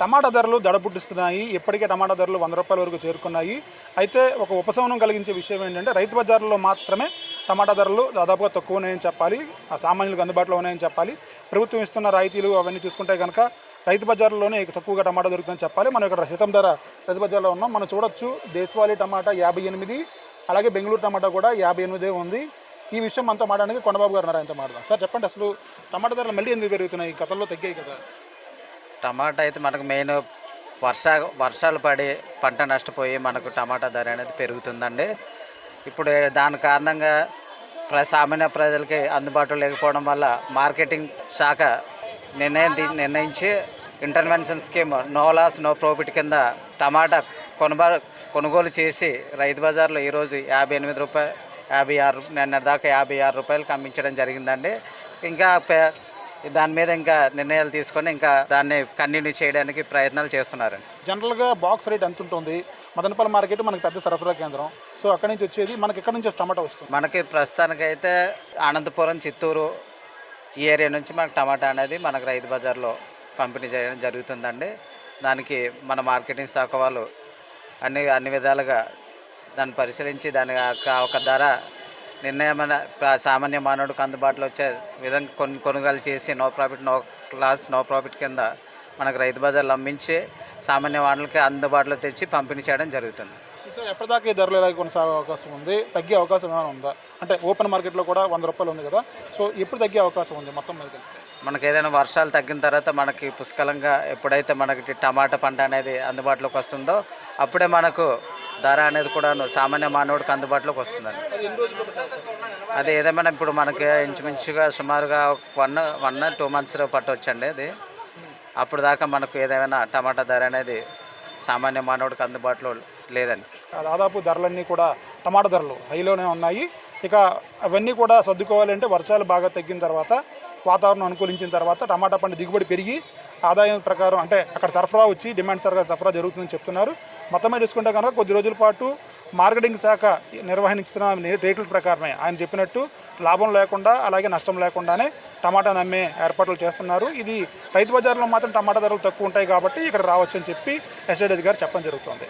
టమాటా ధరలు దడబుట్టిస్తున్నాయి ఇప్పటికే టమాటా ధరలు వంద రూపాయల వరకు చేరుకున్నాయి. అయితే ఒక ఉపశమనం కలిగించే విషయం ఏంటంటే రైతు బజార్లో మాత్రమే టమాటా ధరలు దాదాపుగా తక్కువ ఉన్నాయని చెప్పాలి. ఆ సామాన్యులకు అందుబాటులో ఉన్నాయని చెప్పాలి. ప్రభుత్వం ఇస్తున్న రాయితీలు అవన్నీ చూసుకుంటే కనుక రైతు బజార్లోనే తక్కువగా టమాటా దొరుకుతుందని చెప్పాలి. మనం ఇక్కడ శతం ధర రైతు బజార్లో ఉన్నాం. మనం చూడొచ్చు దేశవాళీ టమాటా యాభై ఎనిమిది అలాగే బెంగళూరు టమాటా కూడా యాభై ఎనిమిదే ఉంది. ఈ విషయం అంతా మాట్లాడడానికి కొండబాబు గారు ఉన్నారు ఆయనతో మాట్లాడదాం. సార్ చెప్పండి అసలు టమాటా ధరలు మళ్ళీ ఎందుకు పెరుగుతున్నాయి? గతంలో తగ్గాయి కదా. టమాటా అయితే మనకు మెయిన్ వర్ష వర్షాలు పడి పంట నష్టపోయి మనకు టమాటా ధర అనేది పెరుగుతుందండి. ఇప్పుడు దాని కారణంగా ప్ర సామాన్య ప్రజలకి అందుబాటులో లేకపోవడం వల్ల మార్కెటింగ్ శాఖ నిర్ణయం తీ- నిర్ణయించి intervention scheme no loss no profit కింద టమాటా కొనుబా కొనుగోలు చేసి రైతు బజార్లో ఈరోజు యాభై ఎనిమిది రూపాయలు యాభై ఆరు నిన్న దాకా యాభై ఆరు రూపాయలకు అమ్మించడం జరిగిందండి. ఇంకా దాని మీద ఇంకా నిర్ణయాలు తీసుకొని ఇంకా దాన్ని కంటిన్యూ చేయడానికి ప్రయత్నాలు చేస్తున్నారండి. జనరల్గా బాక్స్ రేట్ ఎంత ఉంటుంది? మదనపల్లి మార్కెట్ మనకి పెద్ద సరఫరా కేంద్రం. సో అక్కడి నుంచి వచ్చేది మనకి ఎక్కడి నుంచి టమాటా వస్తుంది? మనకి ప్రస్తుతానికైతే అనంతపురం చిత్తూరు ఈ ఏరియా నుంచి మనకు టమాటా అనేది మనకు రైతు బజార్లో పంపిణీ చేయడం జరుగుతుందండి. దానికి మన మార్కెటింగ్ శాఖ వాళ్ళు అన్ని అన్ని విధాలుగా దాన్ని పరిశీలించి దాని యొక్క ఒక ధర నిర్ణయమైన సామాన్య మానవుడికి అందుబాటులో వచ్చే విధంగా కొను కొనుగోలు చేసి no profit no loss no profit కింద మనకు రైతు బజార్లు అమ్మించి సామాన్య మానవులకి అందుబాటులో తెచ్చి పంపిణీ చేయడం జరుగుతుంది. ఎప్పటిదాకా ఈ ధరలు ఇలాగే కొనసాగే అవకాశం ఉంది? తగ్గే అవకాశం ఏమైనా ఉందా? అంటే ఓపెన్ మార్కెట్లో కూడా వంద రూపాయలు ఉంది కదా. సో ఎప్పుడు తగ్గే అవకాశం ఉంది మొత్తం మీద? మనకి ఏదైనా వర్షాలు తగ్గిన తర్వాత మనకి పుష్కలంగా ఎప్పుడైతే మనకి టమాటా పంట అనేది అందుబాటులోకి వస్తుందో అప్పుడే మనకు ధర అనేది కూడా సామాన్య మానవుడికి అందుబాటులోకి వస్తుందండి. అది ఏదేమైనా ఇప్పుడు మనకి ఇంచుమించుగా సుమారుగా వన్ వన్ టూ మంత్స్ పట్టవచ్చండి అది. అప్పుడు దాకా మనకు ఏదైనా టమాటా ధర అనేది సామాన్య మానవుడికి అందుబాటులో లేదండి. దాదాపు ధరలన్నీ కూడా టమాటా ధరలు హైలోనే ఉన్నాయి. ఇక అవన్నీ కూడా సర్దుకోవాలంటే వర్షాలు బాగా తగ్గిన తర్వాత వాతావరణం అనుకూలించిన తర్వాత టమాటా పంట దిగుబడి పెరిగి ఆదాయం ప్రకారం అంటే అక్కడ సరఫరా వచ్చి డిమాండ్ సరఫరా సరఫరా జరుగుతుందని చెప్తున్నారు. మొత్తం మీద చూసుకుంటే కనుక కొద్ది రోజుల పాటు మార్కెటింగ్ శాఖ నిర్వహిస్తున్న రేట్ల ప్రకారమే. ఆయన చెప్పినట్టు లాభం లేకుండా అలాగే నష్టం లేకుండానే టమాటా నమ్మే ఏర్పాట్లు చేస్తున్నారు. ఇది రైతు బజార్లో మాత్రం టమాటా ధరలు తక్కువ ఉంటాయి కాబట్టి ఇక్కడ రావచ్చని చెప్పి ఎస్ఐడి గారు చెప్పడం జరుగుతుంది.